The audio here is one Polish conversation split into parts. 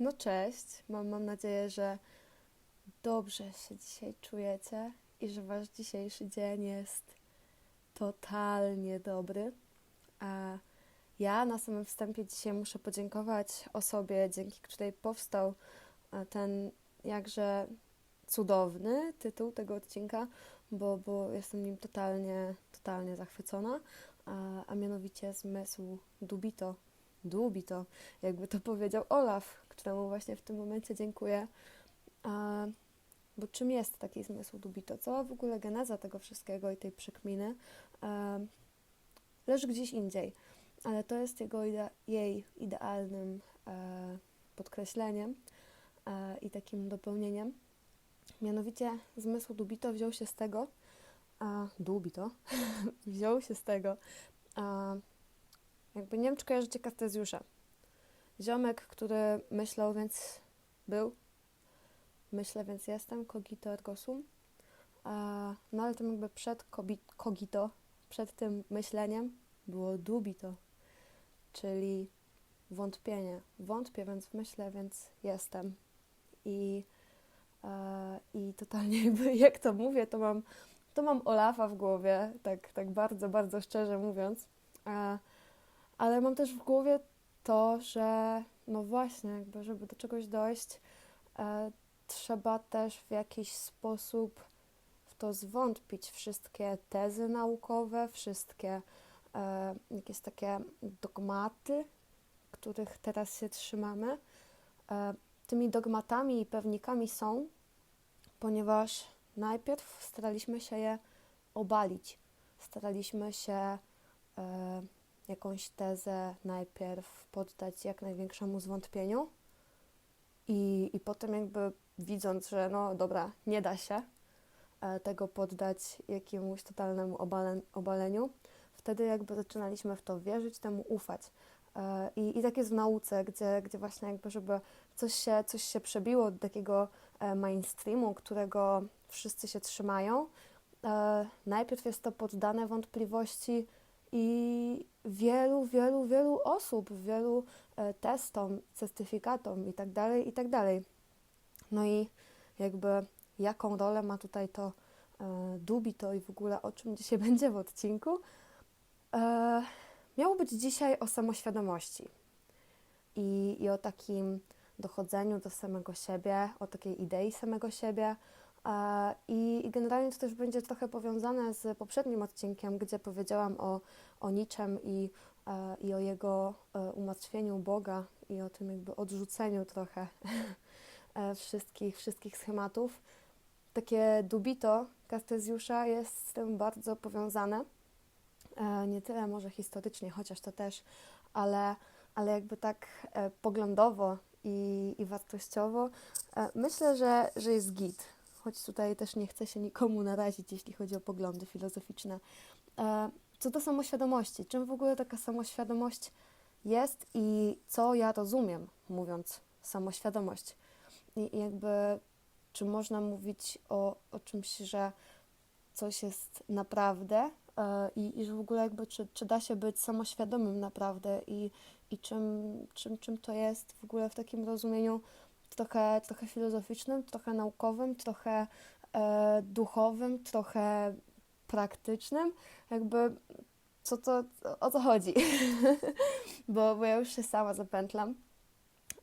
No cześć, mam, mam nadzieję, że dobrze się dzisiaj czujecie i że wasz dzisiejszy dzień jest totalnie dobry. A ja na samym wstępie dzisiaj muszę podziękować osobie, dzięki której powstał ten jakże cudowny tytuł tego odcinka, bo, bo jestem nim totalnie, totalnie zachwycona, a, a mianowicie zmysł Dubito. Dubito, jakby to powiedział Olaf, któremu właśnie w tym momencie dziękuję. A, bo czym jest taki zmysł Dubito? Cała w ogóle geneza tego wszystkiego i tej przekminy e, leży gdzieś indziej, ale to jest jego jej idealnym e, podkreśleniem e, i takim dopełnieniem. Mianowicie zmysł Dubito wziął się z tego, a Dubito wziął się z tego, a, jakby nie wiem, czy kojarzycie Kartezjusza. Ziomek, który myślał, więc był. Myślę, więc jestem. Cogito ergo sum. No ale tym jakby przed cogito, przed tym myśleniem było dubito, czyli wątpienie. Wątpię, więc myślę, więc jestem. I, e, i totalnie jakby jak to mówię, to mam, to mam Olafa w głowie, tak, tak bardzo, bardzo szczerze mówiąc. E, ale mam też w głowie to, że no właśnie, jakby żeby do czegoś dojść, e, trzeba też w jakiś sposób w to zwątpić. Wszystkie tezy naukowe, wszystkie e, jakieś takie dogmaty, których teraz się trzymamy, e, tymi dogmatami i pewnikami są, ponieważ najpierw staraliśmy się je obalić. Staraliśmy się e, jakąś tezę najpierw poddać jak największemu zwątpieniu i, i potem jakby widząc, że no dobra, nie da się e, tego poddać jakiemuś totalnemu obale, obaleniu, wtedy jakby zaczynaliśmy w to wierzyć, temu ufać. E, I, I tak jest w nauce, gdzie, gdzie właśnie jakby, żeby coś się, coś się przebiło do takiego e, mainstreamu, którego wszyscy się trzymają, najpierw jest to poddane wątpliwości i wielu, wielu, wielu osób, wielu e, testom, certyfikatom i tak dalej, i tak. No i jakby jaką rolę ma tutaj to e, Dubito i w ogóle o czym dzisiaj będzie w odcinku. E, miało być dzisiaj o samoświadomości i, i o takim dochodzeniu do samego siebie, o takiej idei samego siebie, i, generalnie to też będzie trochę powiązane z poprzednim odcinkiem, gdzie powiedziałam o, o niczem i, e, i o jego e, umartwieniu Boga i o tym jakby odrzuceniu trochę e, wszystkich, wszystkich schematów. Takie dubito Kartezjusza jest z tym bardzo powiązane. Nie tyle może historycznie, chociaż to też, ale, ale jakby tak poglądowo i, i wartościowo myślę, że, że jest git choć tutaj też nie chcę się nikomu narazić, jeśli chodzi o poglądy filozoficzne. E, co do samoświadomości, czym w ogóle taka samoświadomość jest i co ja rozumiem, mówiąc samoświadomość? I jakby, czy można mówić o, o czymś, że coś jest naprawdę e, i, i że w ogóle jakby, czy, czy da się być samoświadomym naprawdę i, i czym, czym, czym to jest w ogóle w takim rozumieniu trochę, trochę filozoficznym, trochę naukowym, trochę e, duchowym, trochę praktycznym. Jakby co to, o co chodzi? bo, bo ja już się sama zapętlam.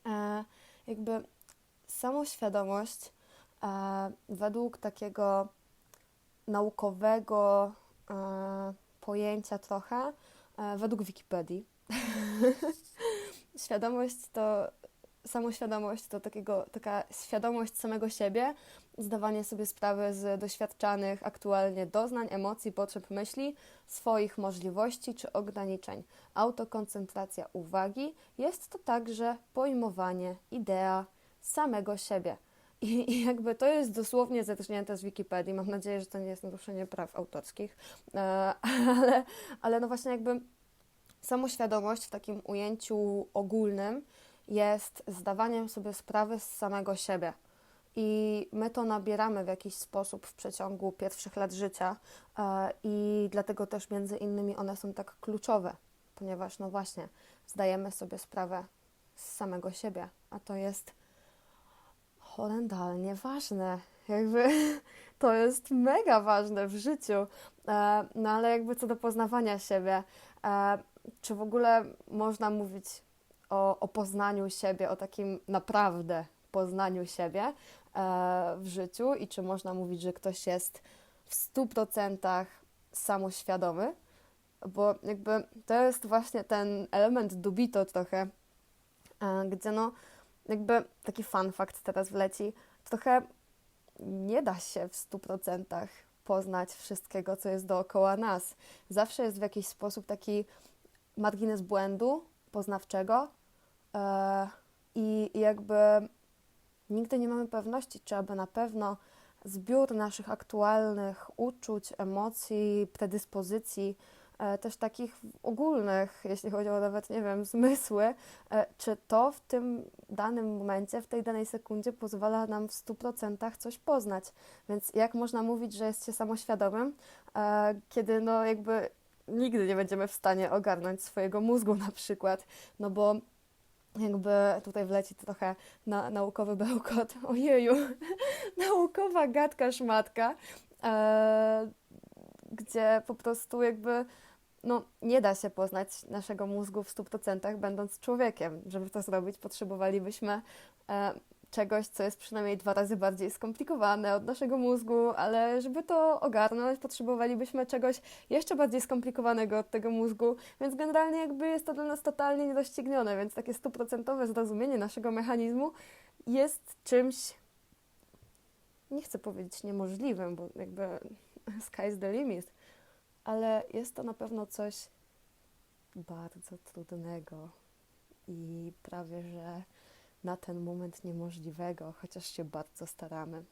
E, jakby samoświadomość e, według takiego naukowego e, pojęcia trochę, e, według Wikipedii. Świadomość to samoświadomość to takiego, taka świadomość samego siebie, zdawanie sobie sprawy z doświadczanych aktualnie doznań, emocji, potrzeb, myśli, swoich możliwości czy ograniczeń. Autokoncentracja uwagi jest to także pojmowanie, idea samego siebie. I, I, jakby to jest dosłownie zetrznięte z Wikipedii. Mam nadzieję, że to nie jest naruszenie praw autorskich, e, ale, ale no właśnie jakby samoświadomość w takim ujęciu ogólnym jest zdawaniem sobie sprawy z samego siebie. I my to nabieramy w jakiś sposób w przeciągu pierwszych lat życia, e, i dlatego też między innymi one są tak kluczowe, ponieważ, no właśnie, zdajemy sobie sprawę z samego siebie, a to jest horrendalnie ważne. Jakby to jest mega ważne w życiu. E, no ale jakby co do poznawania siebie, e, czy w ogóle można mówić o, o poznaniu siebie, o takim naprawdę poznaniu siebie e, w życiu i czy można mówić, że ktoś jest w stu procentach samoświadomy, bo jakby to jest właśnie ten element dubito trochę, gdzie no jakby taki fun fact teraz wleci, trochę nie da się w stu procentach poznać wszystkiego, co jest dookoła nas. Zawsze jest w jakiś sposób taki margines błędu poznawczego e, i jakby nigdy nie mamy pewności, czy aby na pewno zbiór naszych aktualnych uczuć, emocji, predyspozycji E, też takich ogólnych, jeśli chodzi o nawet, nie wiem, zmysły, e, czy to w tym danym momencie, w tej danej sekundzie pozwala nam w 100% coś poznać. Więc jak można mówić, że jest się samoświadomym, e, kiedy no jakby nigdy nie będziemy w stanie ogarnąć swojego mózgu na przykład, no bo jakby tutaj wleci trochę na, naukowy bełkot, ojeju, naukowa gadka szmatka, e, gdzie po prostu jakby no, nie da się poznać naszego mózgu w 100% będąc człowiekiem. Żeby to zrobić, potrzebowalibyśmy e, czegoś, co jest przynajmniej dwa razy bardziej skomplikowane od naszego mózgu, ale żeby to ogarnąć, potrzebowalibyśmy czegoś jeszcze bardziej skomplikowanego od tego mózgu, więc generalnie jakby jest to dla nas totalnie niedoścignione, więc takie stuprocentowe zrozumienie naszego mechanizmu jest czymś, nie chcę powiedzieć niemożliwym, bo jakby sky's the limit, ale jest to na pewno coś bardzo trudnego i prawie że na ten moment niemożliwego, chociaż się bardzo staramy.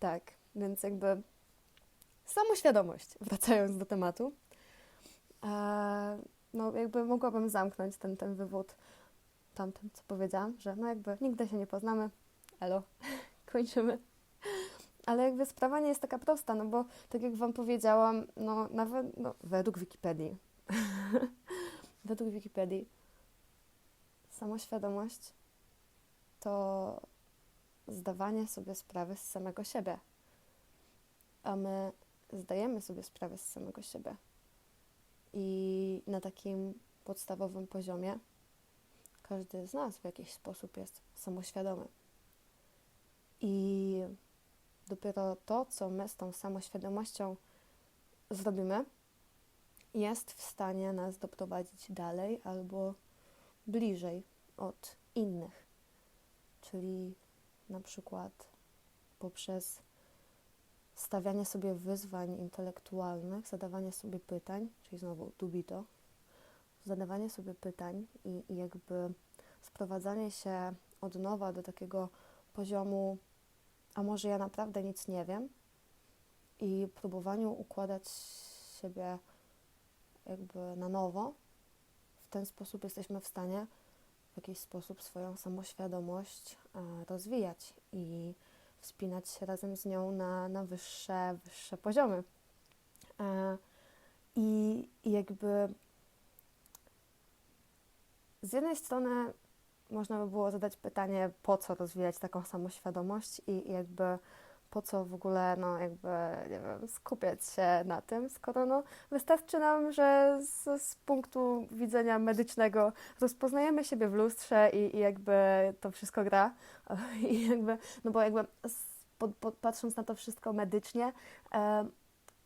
Tak, więc jakby samoświadomość, wracając do tematu, e, no jakby mogłabym zamknąć ten, ten wywód tamtym, co powiedziałam, że no jakby nigdy się nie poznamy, elo, kończymy. Ale jakby sprawa nie jest taka prosta, no bo tak jak Wam powiedziałam, no nawet no, według Wikipedii, według Wikipedii, samoświadomość to zdawanie sobie sprawy z samego siebie. A my zdajemy sobie sprawę z samego siebie. I na takim podstawowym poziomie każdy z nas w jakiś sposób jest samoświadomy. I dopiero to, co my z tą samoświadomością zrobimy, jest w stanie nas doprowadzić dalej albo bliżej od innych. Czyli na przykład poprzez stawianie sobie wyzwań intelektualnych, zadawanie sobie pytań, czyli znowu dubito, zadawanie sobie pytań i, i jakby sprowadzanie się od nowa do takiego poziomu a może ja naprawdę nic nie wiem i próbowaniu układać siebie jakby na nowo, w ten sposób jesteśmy w stanie w jakiś sposób swoją samoświadomość e, rozwijać i wspinać się razem z nią na, na wyższe, wyższe poziomy. E, I, I jakby z jednej strony można by było zadać pytanie, po co rozwijać taką samoświadomość i, i jakby po co w ogóle, no jakby, nie wiem, skupiać się na tym, skoro no wystarczy nam, że z, z punktu widzenia medycznego rozpoznajemy siebie w lustrze i, i jakby to wszystko gra i jakby, no bo jakby patrząc na to wszystko medycznie, e,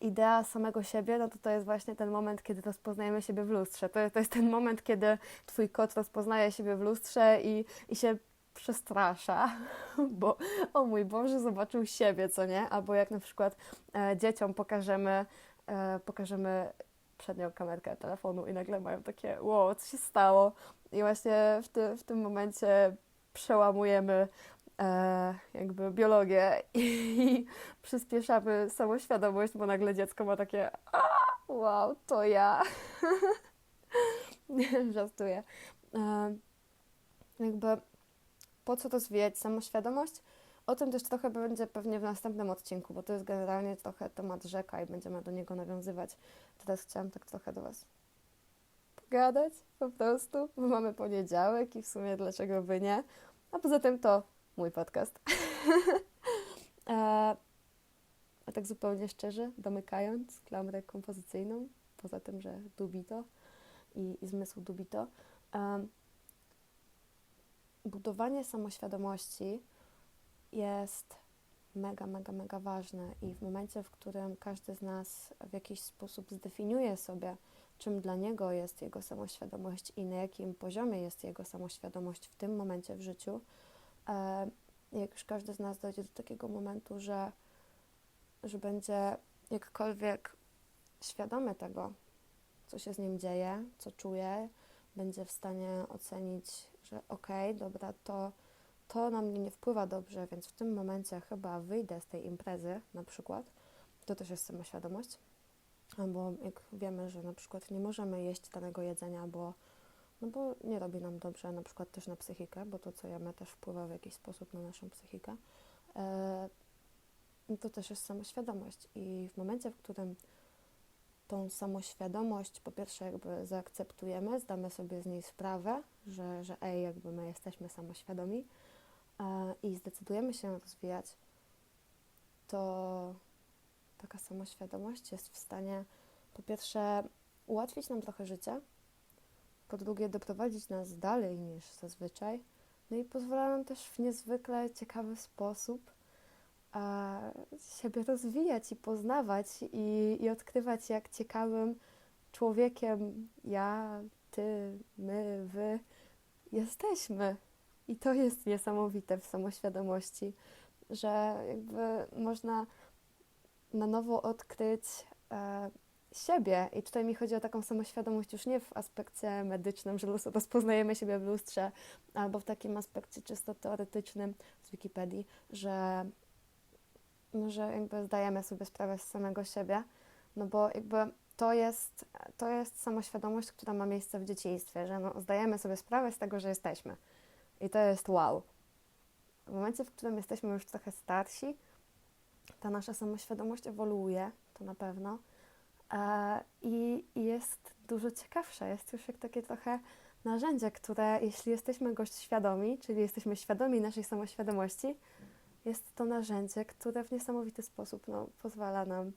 idea samego siebie, no to to jest właśnie ten moment, kiedy rozpoznajemy siebie w lustrze. To, to jest ten moment, kiedy twój kot rozpoznaje siebie w lustrze i, i się przestrasza, bo o mój Boże, zobaczył siebie, co nie? Albo jak na przykład e, dzieciom pokażemy, e, pokażemy przednią kamerkę telefonu i nagle mają takie, wow, co się stało? I właśnie w, ty, w tym momencie przełamujemy e, jakby biologię i, i przyspieszamy samoświadomość, bo nagle dziecko ma takie wow, to ja. Żartuję. E, jakby po co rozwijać samoświadomość? O tym też trochę będzie pewnie w następnym odcinku, bo to jest generalnie trochę temat rzeka i będziemy do niego nawiązywać. Teraz chciałam tak trochę do Was gadać po prostu, bo mamy poniedziałek i w sumie dlaczego by nie. A poza tym to mój podcast. a, a tak zupełnie szczerze, domykając klamrę kompozycyjną, poza tym, że dubito i, i zmysł dubito, budowanie samoświadomości jest mega, mega, mega ważne i w momencie, w którym każdy z nas w jakiś sposób zdefiniuje sobie, czym dla niego jest jego samoświadomość i na jakim poziomie jest jego samoświadomość w tym momencie w życiu, e, jak już każdy z nas dojdzie do takiego momentu, że, że będzie jakkolwiek świadomy tego, co się z nim dzieje, co czuje, będzie w stanie ocenić, że okej, okay, dobra, to to na mnie nie wpływa dobrze, więc w tym momencie chyba wyjdę z tej imprezy na przykład, to też jest samoświadomość, bo jak wiemy, że na przykład nie możemy jeść danego jedzenia, bo, no bo nie robi nam dobrze, na przykład też na psychikę, bo to, co jemy, też wpływa w jakiś sposób na naszą psychikę, e, to też jest samoświadomość. I w momencie, w którym tą samoświadomość po pierwsze jakby zaakceptujemy, zdamy sobie z niej sprawę, że, że ej, jakby my jesteśmy samoświadomi, i zdecydujemy się rozwijać, to taka samoświadomość jest w stanie po pierwsze ułatwić nam trochę życie, po drugie doprowadzić nas dalej niż zazwyczaj, no i pozwala nam też w niezwykle ciekawy sposób a, siebie rozwijać i poznawać i, i odkrywać, jak ciekawym człowiekiem ja, ty, my, wy jesteśmy. I to jest niesamowite w samoświadomości, że jakby można na nowo odkryć e, siebie. I tutaj mi chodzi o taką samoświadomość już nie w aspekcie medycznym, że rozpoznajemy siebie w lustrze, albo w takim aspekcie czysto teoretycznym z Wikipedii, że, że jakby zdajemy sobie sprawę z samego siebie, no bo jakby to jest, to jest samoświadomość, która ma miejsce w dzieciństwie, że no, zdajemy sobie sprawę z tego, że jesteśmy. I to jest wow. W momencie, w którym jesteśmy już trochę starsi, ta nasza samoświadomość ewoluuje, to na pewno. E, I, I jest dużo ciekawsza. Jest już jak takie trochę narzędzie, które, jeśli jesteśmy go świadomi, czyli jesteśmy świadomi naszej samoświadomości, jest to narzędzie, które w niesamowity sposób no, pozwala nam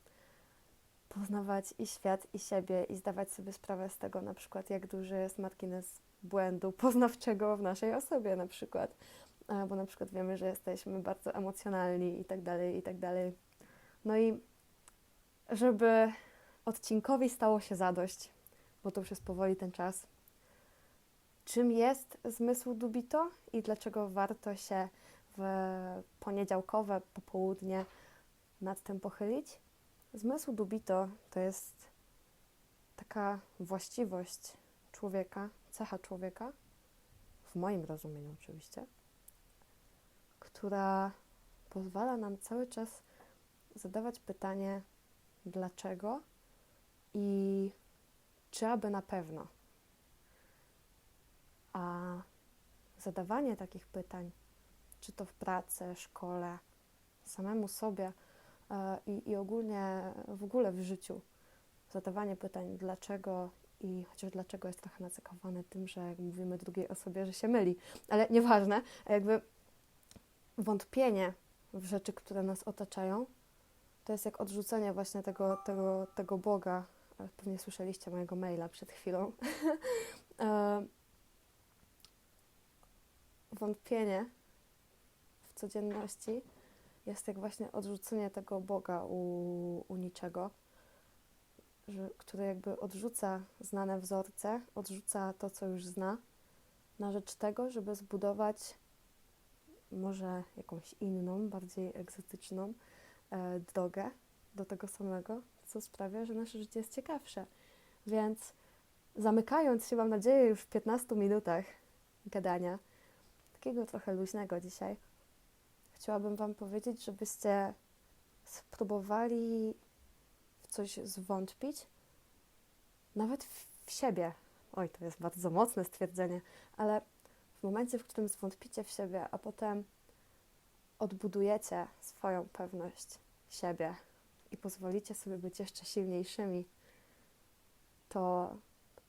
poznawać i świat, i siebie, i zdawać sobie sprawę z tego, na przykład, jak duży jest margines błędu poznawczego w naszej osobie na przykład, bo na przykład wiemy, że jesteśmy bardzo emocjonalni i tak dalej, i tak dalej. No i żeby odcinkowi stało się zadość, bo to już jest powoli ten czas. Czym jest zmysł dubito i dlaczego warto się poniedziałkowe popołudnie nad tym pochylić? Zmysł dubito to jest taka właściwość człowieka, cecha człowieka, w moim rozumieniu oczywiście, która pozwala nam cały czas zadawać pytanie dlaczego i czy aby na pewno. A zadawanie takich pytań, czy to w pracy, szkole, samemu sobie e, i, i ogólnie w ogóle w życiu, zadawanie pytań dlaczego i chociaż dlaczego jest trochę nacekowany tym, że jak mówimy drugiej osobie, że się myli. Ale nieważne, jakby wątpienie w rzeczy, które nas otaczają, to jest jak odrzucenie właśnie tego, tego, tego Boga. Pewnie słyszeliście mojego maila przed chwilą. E, wątpienie codzienności jest jak właśnie odrzucenie tego Boga u, u niczego że, który jakby odrzuca znane wzorce, odrzuca to, co już zna, na rzecz tego, żeby zbudować może jakąś inną, bardziej egzotyczną e, drogę do tego samego, co sprawia, że nasze życie jest ciekawsze. Więc zamykając się, mam nadzieję, już w 15 minutach gadania, takiego trochę luźnego dzisiaj, chciałabym Wam powiedzieć, żebyście spróbowali coś zwątpić, nawet w siebie. Oj, to jest bardzo mocne stwierdzenie, ale w momencie, w którym zwątpicie w siebie, a potem odbudujecie swoją pewność siebie i pozwolicie sobie być jeszcze silniejszymi, to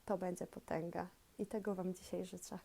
to będzie potęga. I tego Wam dzisiaj życzę.